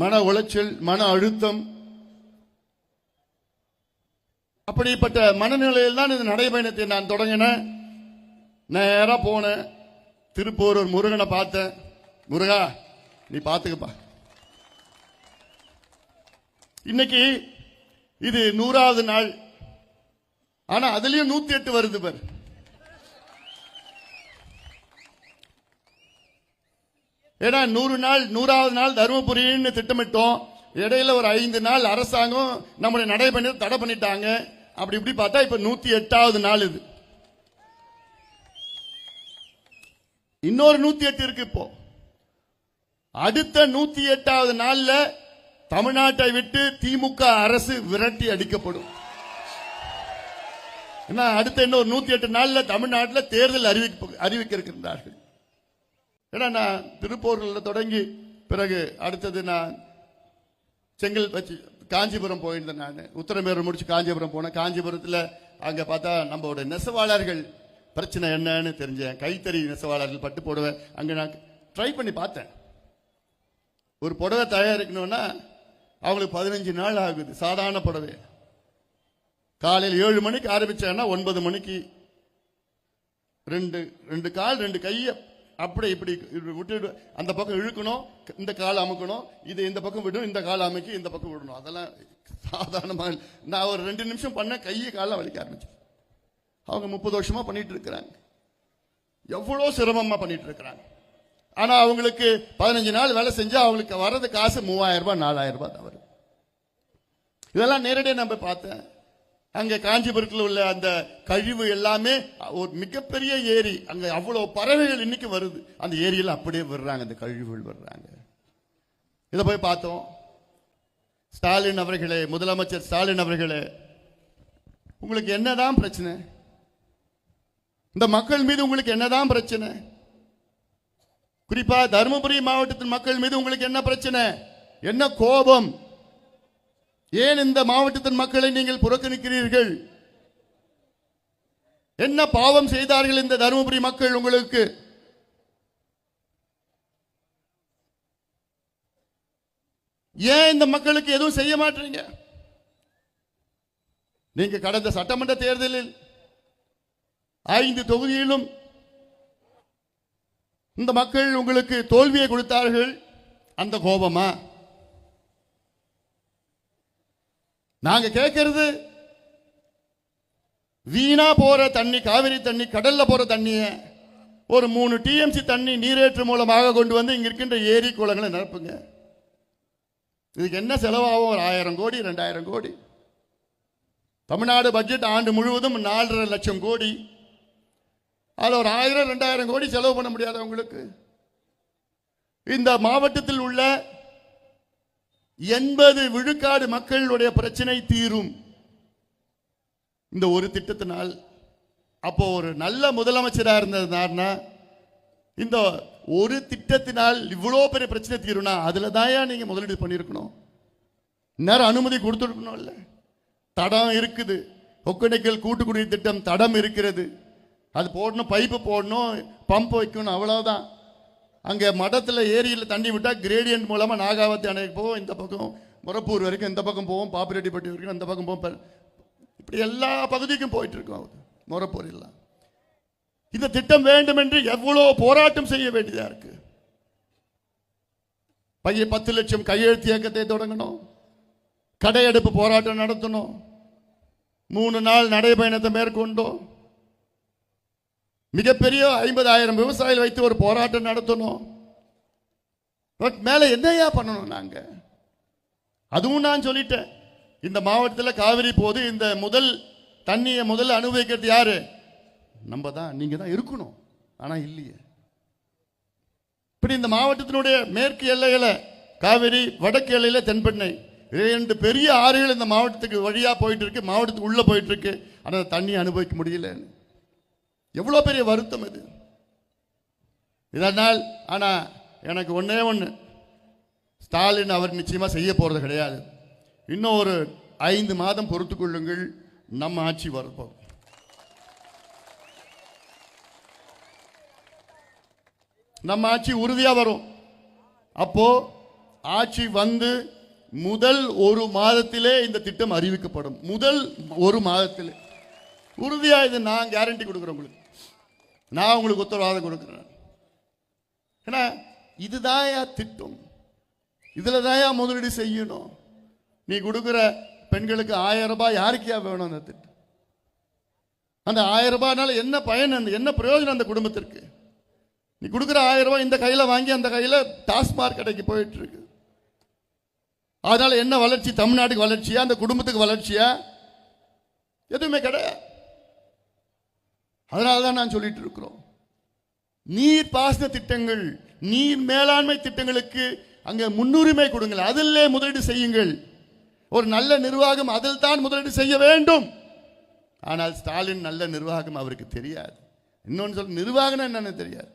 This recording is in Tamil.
மன உளைச்சல் மன அழுத்தம். அப்படிப்பட்ட மனநிலையில் தான் இந்த நடைபயணத்தை நான் தொடங்கினேன். நேராக போனேன். திருப்பூர் ஒரு முருகனை பார்த்தேன். முருகா நீ பார்த்துக்கப்பா. இன்னைக்கு இது நூறாவது நாள். ஆனா அதுலயும் நூத்தி எட்டு வருது பாரு. ஏன்னா நூறு நாள் நூறாவது நாள் தருமபுரின்னு திட்டமிட்டோம். இடையில ஒரு ஐந்து நாள் அரசாங்கம் நம்முடைய நடைபயணத்தை தடை பண்ணிட்டாங்க. அப்படி இப்படி பார்த்தா இப்ப நூத்தி எட்டாவது நாள் இது. இன்னொரு நூத்தி எட்டு இருக்கு இப்போ. அடுத்த நூத்தி எட்டாவது நாள்ல தமிழ்நாட்டை விட்டு திமுக அரசு விரட்டி அடிக்கப்படும். அடுத்த இன்னொரு நூத்தி எட்டு நாள்ல தமிழ்நாட்டில் தேர்தல் அறிவிக்க அறிவிக்க இருக்கின்றார்கள். ஏன்னா நான் திருப்பூரில் தொடங்கி பிறகு அடுத்தது நான் செங்கல் வச்சு காஞ்சிபுரம் போயிருந்தேன் நான். உத்தரமேரூர் முடிச்சு காஞ்சிபுரம் போனேன். காஞ்சிபுரத்தில் அங்கே பார்த்தா நம்மளோட நெசவாளர்கள் பிரச்சனை என்னன்னு தெரிஞ்சேன் கைத்தறி நெசவாளர்கள் பட்டு புடவை அங்கே நான் ட்ரை பண்ணி பார்த்தேன். ஒரு புடவை தயாரிக்கணும்னா அவங்களுக்கு பதினஞ்சு நாள் ஆகுது சாதாரண புடவை. காலையில் ஏழு மணிக்கு ஆரம்பித்தேன்னா ஒன்பது மணிக்கு ரெண்டு ரெண்டு கால் ரெண்டு கையை அப்படி இப்படி விட்டு அந்த பக்கம் இழுக்கணும் இந்த கால் அமுக்கணும் இது இந்த பக்கம் விடணும் இந்த கால் அமைக்கி இந்த பக்கம் விடணும். அதெல்லாம் சாதாரணமாக நான் ஒரு ரெண்டு நிமிஷம் பண்ண கையை காலில் வலிக்க ஆரம்பிச்சு அவங்க முப்பது வருஷமா பண்ணிட்டு இருக்கிறாங்க. எவ்வளோ சிரமமாக பண்ணிட்டு இருக்கிறாங்க. ஆனால் அவங்களுக்கு பதினஞ்சு நாள் வேலை செஞ்சால் அவங்களுக்கு வர்றது காசு மூவாயிரம் ரூபாய் நாலாயிரம் ரூபாய் தான் வருது இதெல்லாம் நேரடியாக நம்ம பார்த்தேன். அங்க காஞ்சிபுரத்தில் உள்ள அந்த கழிவு எல்லாமே ஒரு மிகப்பெரிய ஏரி. அங்க அவ்வளவு பறவைகள் இன்னைக்கு வருது. அந்த ஏரியில் அப்படியே விடுறாங்க அந்த கழிவுகள் விடுறாங்க. இதை போய் பார்த்தோம். ஸ்டாலின் அவர்களே முதலமைச்சர் ஸ்டாலின் அவர்களே உங்களுக்கு என்னதான் பிரச்சனை? இந்த மக்கள் மீது உங்களுக்கு என்னதான் பிரச்சனை? குறிப்பா தருமபுரி மாவட்டத்தின் மக்கள் மீது உங்களுக்கு என்ன பிரச்சனை? என்ன கோபம்? ஏன் இந்த மாவட்டத்தின் மக்களை நீங்கள் புறக்கணிக்கிறீர்கள்? என்ன பாவம் செய்தார்கள் இந்த தருமபுரி மக்கள் உங்களுக்கு? ஏன் இந்த மக்களுக்கு எதுவும் செய்ய மாட்டீங்க? நீங்க கடந்த சட்டமன்ற தேர்தலில் ஐந்து தொகுதியிலும் இந்த மக்கள் உங்களுக்கு தோல்வியை கொடுத்தார்கள். அந்த கோபமா? நாங்க கேட்கறது வீணா போற தண்ணி காவிரி தண்ணி கடல்ல போற தண்ணிய ஒரு மூணு டிஎம்சி தண்ணி நீரேற்று மூலமாக கொண்டு வந்து இங்க இருக்கின்ற ஏரி குளங்களை நிரப்புங்க. இதுக்கு என்ன செலவாகும்? ஒரு ஆயிரம் கோடி ரெண்டாயிரம் கோடி. தமிழ்நாடு பட்ஜெட் ஆண்டு முழுவதும் நாலரை லட்சம் கோடி. அதில் ஒரு ஆயிரம் ரெண்டாயிரம் கோடி செலவு பண்ண முடியாது உங்களுக்கு? இந்த மாவட்டத்தில் உள்ள எண்பது விழுக்காடு மக்களுடைய பிரச்சனை தீரும். இந்த ஒரு திட்டத்தினால் அப்போ ஒரு நல்ல முதலமைச்சராக இருந்ததுனார்னா இந்த ஒரு திட்டத்தினால் இவ்வளோ பெரிய பிரச்சனை தீரும்னா அதில் தாயா நீங்கள் முதலீடு பண்ணியிருக்கணும். நேரம் அனுமதி கொடுத்துருக்கணும்ல தடம் இருக்குது. ஒக்கணைக்கல் கூட்டுக்குடி திட்டம் தடம் இருக்கிறது. அது போடணும் பைப்பு போடணும் பம்ப் வைக்கணும் அவ்வளோதான் அங்கே மடத்தில் ஏரியில் தண்ணி விட்டால் கிரேடியன்ட் மூலமாக நாகாவத்தி அணைக்கு போவோம். இந்த பக்கம் முரப்பூர் வரைக்கும் இந்த பக்கம் போவோம். பாப்பிரெட்டிப்பட்டி வரைக்கும் அந்த பக்கம் போவோம். இப்படி எல்லா பகுதிக்கும் போயிட்டு இருக்கோம் முரப்பூர் எல்லாம். இந்த திட்டம் வேண்டும் என்று எவ்வளோ போராட்டம் செய்ய வேண்டியதாக இருக்கு? பைய பத்து லட்சம் கையெழுத்து இயக்கத்தை தொடங்கணும். கடையெடுப்பு போராட்டம் நடத்தணும். மூணு நாள் நடைபயணத்தை மேற்கொண்டோம். மிகப்பெரிய ஐம்பதாயிரம் விவசாயிகள் வைத்து ஒரு போராட்டம் நடத்தணும். பட் மேலே என்னையா பண்ணணும் நாங்கள் அதுவும் நான் சொல்லிட்டேன். இந்த மாவட்டத்தில் காவிரி போது இந்த முதல் தண்ணியை முதல்ல அனுபவிக்கிறது யாரு? நம்ம தான். நீங்கள் தான் இருக்கணும். ஆனால் இல்லையே. இப்படி இந்த மாவட்டத்தினுடைய மேற்கு எல்லையில் காவிரி வடக்கு எல்லையில் தென்பெண்ணை இரண்டு பெரிய ஆறுகள் இந்த மாவட்டத்துக்கு வழியாக போயிட்டு இருக்கு. மாவட்டத்துக்கு உள்ளே போயிட்டு இருக்கு. ஆனால் தண்ணி அனுபவிக்க முடியலன்னு. எவ்வளோ பெரிய வருத்தம் இது. இதனால் ஆனால் எனக்கு ஒன்றே ஒன்று ஸ்டாலின் அவர் நிச்சயமாக செய்ய போகிறது கிடையாது. இன்னும் ஒரு ஐந்து மாதம் பொறுத்து கொள்ளுங்கள் நம்ம ஆட்சி வரப்போம் நம்ம ஆட்சி உறுதியாக வரும். அப்போ ஆட்சி வந்து முதல் ஒரு மாதத்திலே இந்த திட்டம் அறிவிக்கப்படும். முதல் ஒரு மாதத்திலே. உறுதியாக இது நான் கேரண்டி கொடுக்குறேன் உங்களுக்கு. நான் உங்களுக்கு உத்தரவாதம் கொடுக்குறேன். ஏன்னா இதுதாயா திட்டம். இதில் தாயா முதலீடு செய்யணும். நீ கொடுக்குற பெண்களுக்கு ஆயிரம் ரூபாய் யாருக்கியா வேணும் அந்த திட்டம்? அந்த ஆயிரம் ரூபாய்னால என்ன பயன் அந்த என்ன பிரயோஜனம் அந்த குடும்பத்திற்கு? நீ கொடுக்குற ஆயிரம் ரூபாய் இந்த கையில் வாங்கி அந்த கையில் டாஸ்மார்க் கடைக்கு போயிட்டு இருக்கு அதனால என்ன வளர்ச்சி? தமிழ்நாட்டுக்கு வளர்ச்சியா? அந்த குடும்பத்துக்கு வளர்ச்சியா? எதுவுமே கிடையாது. அதனால தான் நான் சொல்லிட்டு இருக்கிறோம். நீர் பாசன திட்டங்கள் நீர் மேலாண்மை திட்டங்களுக்கு அங்கே முன்னுரிமை கொடுங்கள். அதிலே முதலீடு செய்யுங்கள். ஒரு நல்ல நிர்வாகம் அதில் தான் முதலீடு செய்ய வேண்டும். ஆனால் ஸ்டாலின் நல்ல நிர்வாகம் அவருக்கு தெரியாது. இன்னொன்று சொல்ல நிர்வாகம் என்னன்னு தெரியாது.